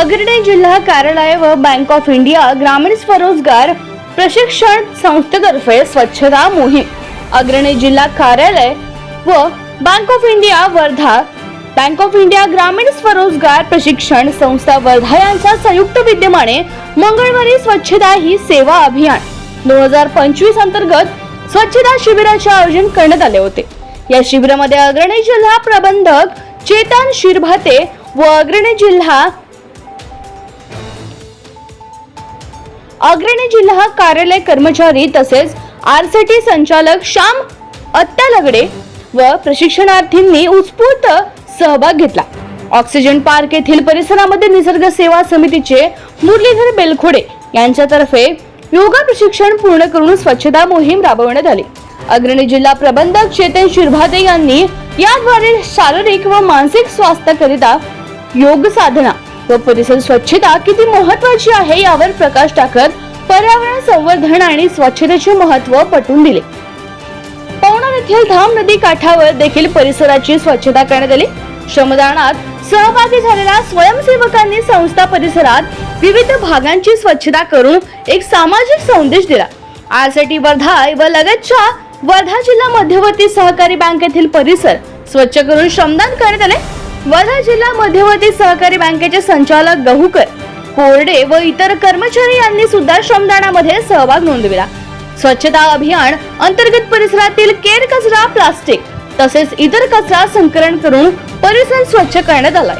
अग्रणी जिल्हा कार्यालय व बँक ऑफ इंडिया ग्रामीण स्वरोजगार प्रशिक्षण संस्थेतर्फे स्वच्छता मोहीम. अग्रणी जिल्हा कार्यालय व Bank of India Wardha. Bank of India ग्रामीण स्वरोजगार प्रशिक्षण संस्था वर्धा यांच्या संयुक्त विद्यमाने मंगळवारी स्वच्छता ही सेवा अभियान दोन हजार पंचवीस अंतर्गत स्वच्छता शिबिराचे आयोजन करण्यात आले होते. या शिबिरामध्ये अग्रणी जिल्हा प्रबंधक चेतन शिरभाते व अग्रणी जिल्हा अग्रणी जिल्हा कार्यालय कर्मचारी तसेच आरसीटी संचालक श्याम अत्यालगडे व प्रशिक्षणार्थींनी उत्स्फूर्त सहभाग घेतला. ऑक्सिजन पार्क येथील परिसरामध्ये निसर्ग सेवा समितीचे मुरलीधर बेलखोडे यांच्यातर्फे योगा प्रशिक्षण पूर्ण करून स्वच्छता मोहीम राबवण्यात आली. अग्रणी जिल्हा प्रबंधक चेतन शिरभाते यांनी याद्वारे शारीरिक व मानसिक स्वास्थ्याकरिता योग साधना व परिसर स्वच्छता किती महत्वाची आहे यावर प्रकाश टाकत पर्यावरण संवर्धन आणि स्वच्छतेचे महत्त्व पटवून दिले. पवनार येथील धाम नदी काठावर देखील परिसराची स्वच्छता करण्यात आली. श्रमदानात सहभागी झालेल्या स्वयंसेवकांनी संस्था परिसरात विविध भागांची स्वच्छता करून एक सामाजिक संदेश दिला. आरसाठी वर्धा व लगतच्या वर्धा जिल्हा मध्यवर्ती सहकारी बँकेतील परिसर स्वच्छ करून श्रमदान करण्यात आले. वर्धा जिल्हा मध्यवर्ती सहकारी बँकेचे संचालक गहुकर कोरडे व इतर कर्मचारी यांनी सुद्धा श्रमदानामध्ये सहभाग नोंदविला. स्वच्छता अभियान अंतर्गत परिसरातील केर कचरा प्लास्टिक तसेच इतर कचरा संकलन करून परिसर स्वच्छ करण्यात आलाय.